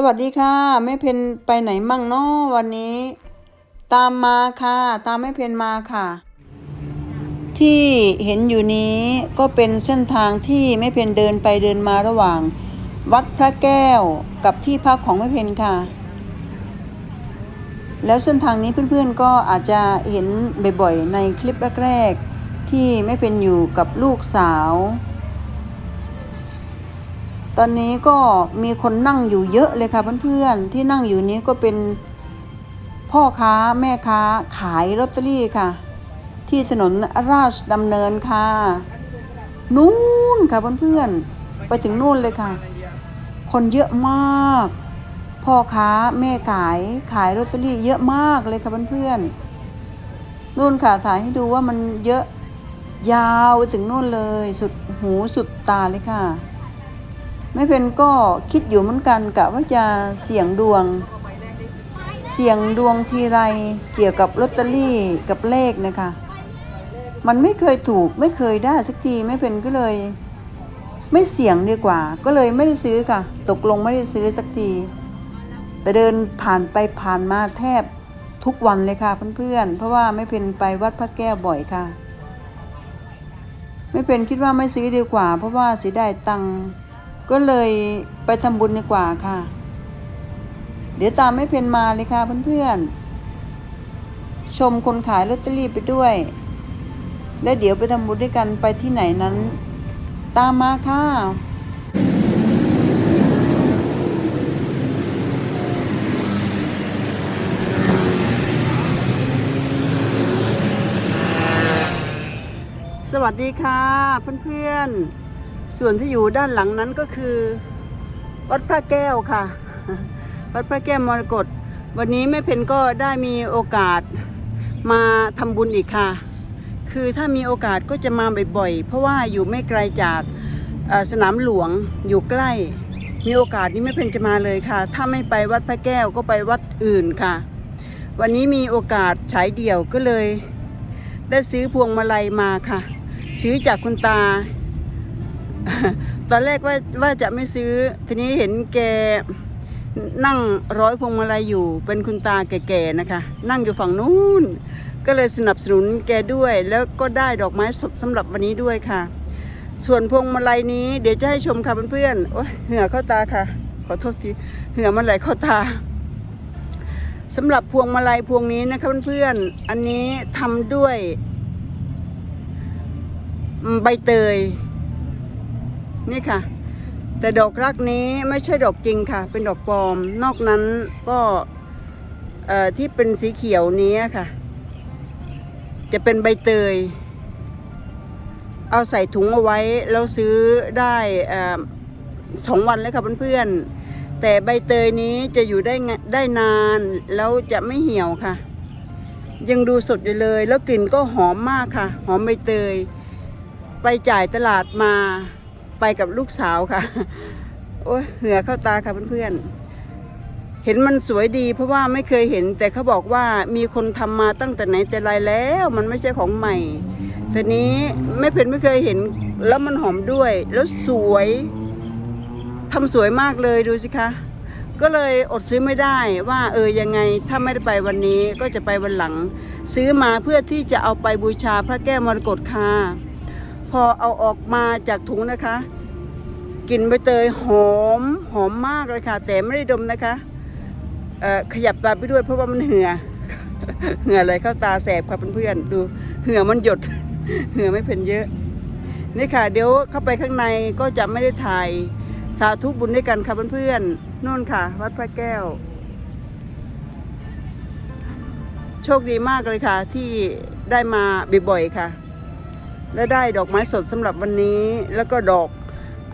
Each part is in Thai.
สวัสดีค่ะแม่เพนไปไหนมั่งเนาะวันนี้ ตามมาค่ะ ตามแม่เพนมาค่ะ ที่เห็นอยู่นี้ก็เป็นเส้นทางที่แม่เพนเดินไปเดินมาระหว่าง วัดพระแก้วกับที่พักของแม่เพนค่ะ แล้วเส้นทางนี้เพื่อนๆก็อาจจะเห็นบ่อยๆในคลิปแรกๆที่แม่เพนอยู่กับลูกสาว ตอนนี้ก็มีคนนั่งอยู่เยอะเลยค่ะเพื่อนๆ ที่นั่งอยู่นี้ก็เป็นพ่อค้าแม่ค้าขายลอตเตอรี่ค่ะ ที่ถนนราชดำเนินค่ะ นู่นค่ะเพื่อนๆ ไปถึงนู่นเลยค่ะ คนเยอะมาก พ่อค้าแม่ขายขายลอตเตอรี่เยอะมากเลยค่ะเพื่อนๆนู่นค่ะถ่ายให้ดูว่ามันเยอะยาวไปถึงนู่นเลย สุดหูสุดตาเลยค่ะ ไม่เป็นก็คิดอยู่เหมือนกันกะว่าจะเสี่ยงดวง เสี่ยงดวงทีไรเกี่ยวกับลอตเตอรี่กับเลขนะคะ มันไม่เคยถูกไม่เคยได้สักทีไม่เป็นก็เลย ไม่เสี่ยงดีกว่า ก็เลยไม่ได้ซื้อค่ะ ตกลงไม่ได้ซื้อสักที แต่เดินผ่านไปผ่านมาแทบทุกวันเลยค่ะเพื่อนๆ เพราะว่าไม่เป็นไปวัดพระแก้วบ่อยค่ะ ไม่เป็นคิดว่าไม่ซื้อดีกว่า เพราะว่าเสียดายตังค์ ก็เลยไปทำบุญดีกว่าค่ะ เดี๋ยวตามไม่เพนมาเลยค่ะเพื่อนๆ ชมคนขายลอตเตอรี่ไปด้วย และเดี๋ยวไปทำบุญด้วยกันไปที่ไหนนั้น ตามมาค่ะสวัสดีค่ะเพื่อนๆ ส่วนที่อยู่ด้านหลังนั้นก็คือ วัดพระแก้วค่ะ วัดพระแก้วมรกตวันนี้แม่เพนก็ได้มีโอกาสมาทำบุญอีกค่ะ คือถ้ามีโอกาสก็จะมาบ่อยๆ เพราะว่าอยู่ไม่ไกลจากสนามหลวงอยู่ใกล้ มีโอกาสนี้แม่เพนจะมาเลยค่ะ ถ้าไม่ไปวัดพระแก้วก็ไปวัดอื่นค่ะ วันนี้มีโอกาสฉายเดี่ยวก็เลย ได้ซื้อพวงมาลัยมาค่ะ ซื้อจากคุณตา ตอนแรกว่าว่าจะไม่ซื้อ ทีนี้เห็นแกนั่งร้อยพวงมาลัยอยู่ เป็นคุณตาแก่ๆนะคะ นั่งอยู่ฝั่งนู้น ก็เลยสนับสนุนแกด้วย แล้วก็ได้ดอกไม้สดสำหรับวันนี้ด้วยค่ะ ส่วนพวงมาลัยนี้เดี๋ยวจะให้ชมค่ะเพื่อนๆโอ้ยเหงื่อเข้าตาค่ะ ขอโทษทีเหงื่อมันไหลเข้าตาสำหรับพวงมาลัยพวงนี้นะคะเพื่อนๆอันนี้ทำด้วยใบเตย นี่ค่ะ แต่ดอกรักนี้ไม่ใช่ดอกจริงค่ะ เป็นดอกปลอม นอกนั้นก็ที่เป็นสีเขียวนี้ค่ะ จะเป็นใบเตย เอาใส่ถุงเอาไว้แล้วซื้อได้สองวันแล้วค่ะเพื่อนๆ แต่ใบเตยนี้จะอยู่ได้ได้นานแล้วจะไม่เหี่ยวค่ะ ยังดูสดอยู่เลย แล้วกลิ่นก็หอมมากค่ะ หอมใบเตย ไปจ่ายตลาดมา ไปกับลูกสาวค่ะ โอ้เหือเข้าตาค่ะเพื่อนๆ เห็นมันสวยดี เพราะว่าไม่เคยเห็น แต่เขาบอกว่ามีคนทำมาตั้งแต่ไหนแต่ไรแล้ว มันไม่ใช่ของใหม่ทีนี้ไม่เพนไม่เคยเห็นแล้วมันหอมด้วย แล้วสวยทำสวยมากเลยดูสิคะ ก็เลยอดซื้อไม่ได้ว่าเออยังไงถ้าไม่ได้ไปวันนี้ก็จะไปวันหลัง ซื้อมาเพื่อที่จะเอาไปบูชาพระแก้วมรกตค่ะ พอเอาออกมาจากถุงนะคะกลิ่นใบเตยหอมหอมมากเลยค่ะ แต่ไม่ได้ดมนะคะขยับตาไปด้วยเพราะว่ามันเหือเหงื่ออะไรเข้าตาแสบค่ะเพื่อนๆดูเหงื่อมันหยดเหงื่อไม่เพ็นเยอะ นี่ค่ะ เดี๋ยวเข้าไปข้างในก็จะไม่ได้ถ่ายสาธุบุญด้วยกันค่ะเพื่อนๆนู่นค่ะ วัดพระแก้ว โชคดีมากเลยค่ะที่ได้มาบ่อยๆค่ะ และได้ดอกไม้สดสำหรับวันนี้ แล้วก็ดอก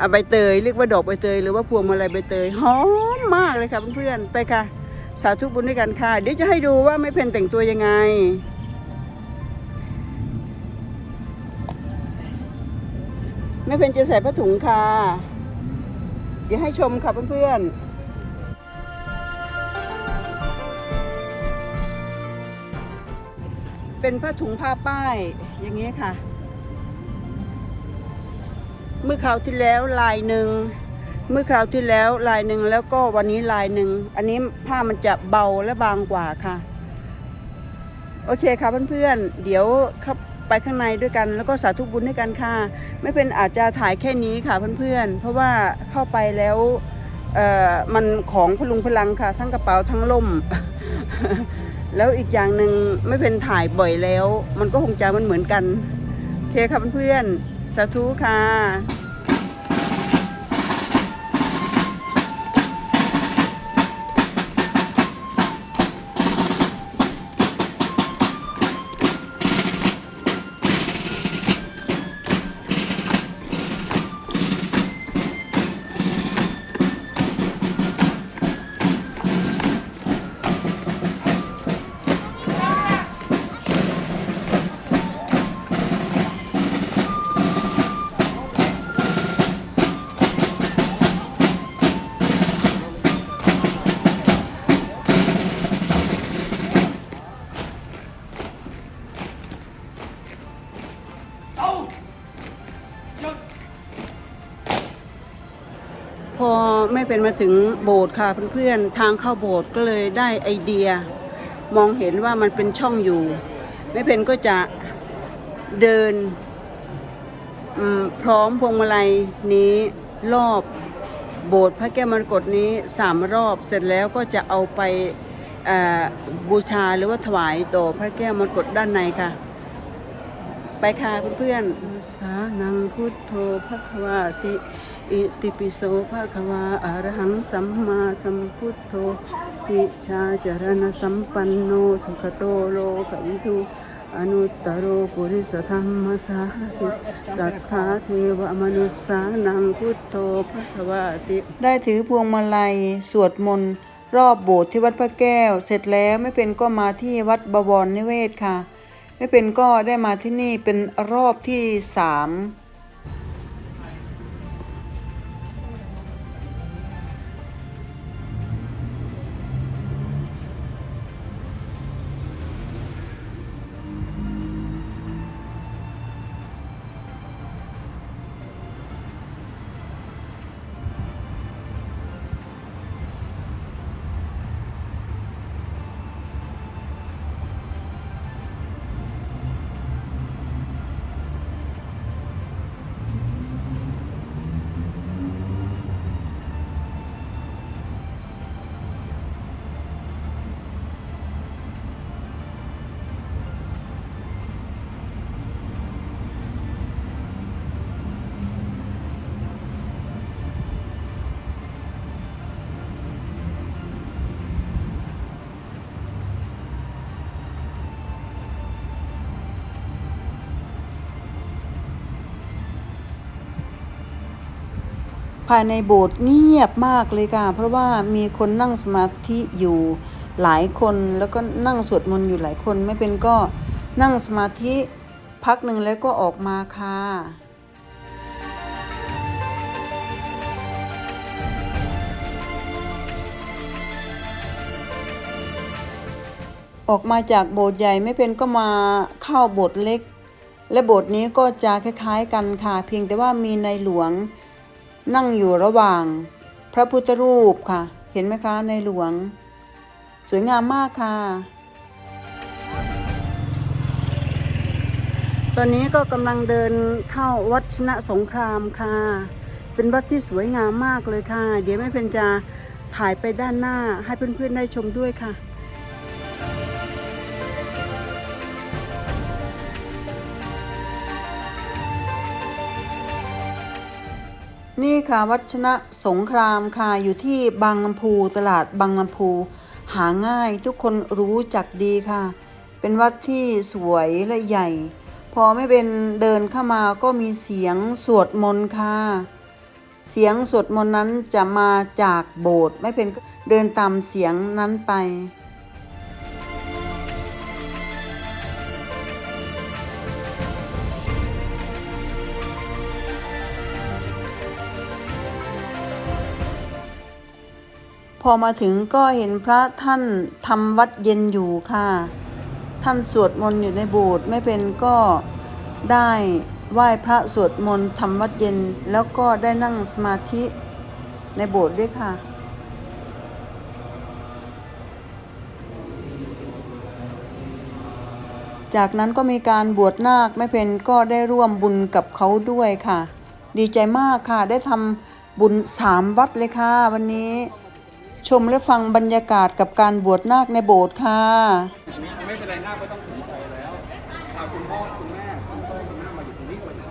อใบเตยเรียกว่าดอกใบเตยหรือว่าพวงมาลัยใบเตยหอมมากเลยค่ะเพื่อนๆไปค่ะ สาธุบุญด้วยกันค่ะ เดี๋ยวจะให้ดูว่าไม่เพนแต่งตัวยังไง ไม่เพนจะใส่ผ้าถุงค่ะ เดี๋ยวให้ชมค่ะเพื่อนๆเป็นผ้าถุงผ้าป้ายอย่างนี้ค่ะ เมื่อคราวที่แล้วลายหนึ่งเมื่อคราวที่แล้วลายหนึ่งแล้วก็วันนี้ลายหนึ่งอันนี้ผ้ามันจะเบาและบางกว่าค่ะ โอเคค่ะเพื่อนๆเดี๋ยวเข้าไปข้างในด้วยกัน แล้วก็สาธุบุญด้วยกันค่ะ ไม่เป็นอาจจะถ่ายแค่นี้ค่ะเพื่อนๆ เพราะว่าเข้าไปแล้วเอ่อมันของพลุงพลังค่ะ ทั้งกระเป๋าทั้งล่ม แล้วอีกอย่างหนึ่งไม่เป็นถ่ายบ่อยแล้ว มันก็คงจะมันเหมือนกันโอเคค่ะเพื่อนๆสาธุค่ะ พอไม่เป็นมาถึงโบสถ์ค่ะเพื่อนๆทางเข้าโบสถ์ก็เลยได้ไอเดีย มองเห็นว่ามันเป็นช่องอยู่ไม่เป็นก็จะเดินพร้อมพวงมาลัยนี้รอบโบสถ์พระแก้วมรกตนี้สามรอบเสร็จแล้วก็จะเอาไปบูชาหรือว่าถวายต่อพระแก้วมรกตด้านในค่ะ ไปค่ะเพื่อนๆสานังพุทโธภควาติ อิติปิโสภะคะวาอารหังสัมมาสัมพุทโธปิชาจรณสัมปันโนสุขโตโลกวิทูอนุตตรโรปุริสธรรมสาธิสัทธาเทวมนุสสานังพุทโธภควาติ ได้ถือพวงมาลัย สวดมนต์รอบโบสถ์ที่วัดพระแก้ว เสร็จแล้วไม่เป็นก็มาที่วัดบวรนิเวศค่ะ ไม่เป็นก็ได้มาที่นี่เป็นรอบที่สาม ภายในโบสถ์เงียบมากเลยค่ะ เพราะว่ามีคนนั่งสมาธิอยู่หลายคนแล้วก็นั่งสวดมนต์อยู่หลายคนไม่เป็นก็นั่งสมาธิพักหนึ่งแล้วก็ออกมาค่ะออกมาจากโบสถ์ใหญ่ไม่เป็นก็มาเข้าโบสถ์เล็ก และโบสถ์นี้ก็จะคล้ายๆกันค่ะ เพียงแต่ว่ามีในหลวง นั่งอยู่ระหว่างพระพุทธรูปค่ะ เห็นไหมคะในหลวง สวยงามมากค่ะ ตอนนี้ก็กำลังเดินเข้าวัดชนะสงครามค่ะ เป็นวัดที่สวยงามมากเลยค่ะ เดี๋ยวแม่เพนจะถ่ายไปด้านหน้าให้เพื่อนๆได้ชมด้วยค่ะ นี่ค่ะวัดชนะสงครามค่ะอยู่ที่บางลำพูตลาดบางลำพู หาง่ายทุกคนรู้จักดีค่ะ เป็นวัดที่สวยและใหญ่ พอไม่เป็นเดินเข้ามาก็มีเสียงสวดมนต์ค่ะ เสียงสวดมนต์นั้นจะมาจากโบสถ์ไม่เป็นก็เดินตามเสียงนั้นไป พอมาถึงก็เห็นพระท่านทำวัดเย็นอยู่ค่ะ ท่านสวดมนต์อยู่ในโบสถ์ไม่เป็นก็ได้ไหว้พระสวดมนต์ทำวัดเย็นแล้วก็ได้นั่งสมาธิในโบสถ์ด้วยค่ะ จากนั้นก็มีการบวชนาคแม่เพนก็ได้ร่วมบุญกับเขาด้วยค่ะ ดีใจมากค่ะได้ทำบุญสามวัดเลยค่ะวันนี้ ชมและฟังบรรยากาศกับการบวชนาคในโบสถ์ค่ะ ไม่เป็นไรหน้าก็ต้องสนใจแล้วเอาคุณพ่อคุณแม่คุณพ่อคุณแม่มาอยู่ตรงนี้ก่อนนะ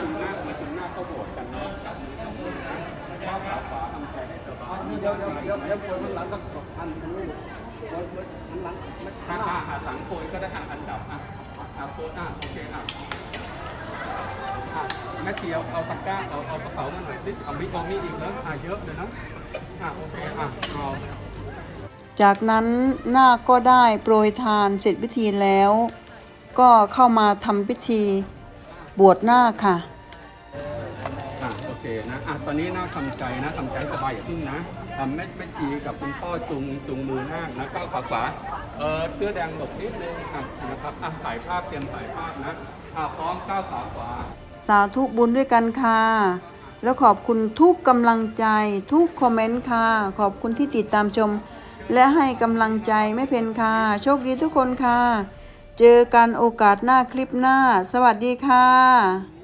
คุณหน้ามาถึงหน้าเข้าโบสถ์กันเนาะก้าวขาขวาทำใจให้สบายเดี๋ยวเดี๋ยวเดี๋ยวเดี๋ยวคนมันหลังก็พันตรงนี้มันหลังหาหาหาหลังโคนก็ได้หาอันดับอะอะโคนอะโอเคอะอะแม่เทียวเอาตะกร้าเอาเอากระเป๋ามาหน่อยสิเอามีเอามีอีกแล้วอะเยอะเลยนะอะโอเคอะ จากนั้นนาคก็ได้โปรยทานเสร็จพิธีแล้ว ก็เข้ามาทำพิธีบวชนาคค่ะอะโอเคนะอะตอนนี้น่าทำใจนะทำใจสบายอย่าพึ่งนะทำแม่แม่ชีกับคุณพ่อจุงจุงมือนาคนะก้าวขาขวาเออเสื้อแดงหลบนิดนึงอะนะครับอะถ่ายภาพเตรียมถ่ายภาพนะอะพร้อมก้าวขาขวาสาธุบุญด้วยกันค่ะ แล้วขอบคุณทุกกำลังใจทุกคอมเมนต์ค่ะ ขอบคุณที่ติดตามชม และให้กำลังใจไม่เพนค่ะ โชคดีทุกคนค่ะ เจอกันโอกาสหน้าคลิปหน้า สวัสดีค่ะ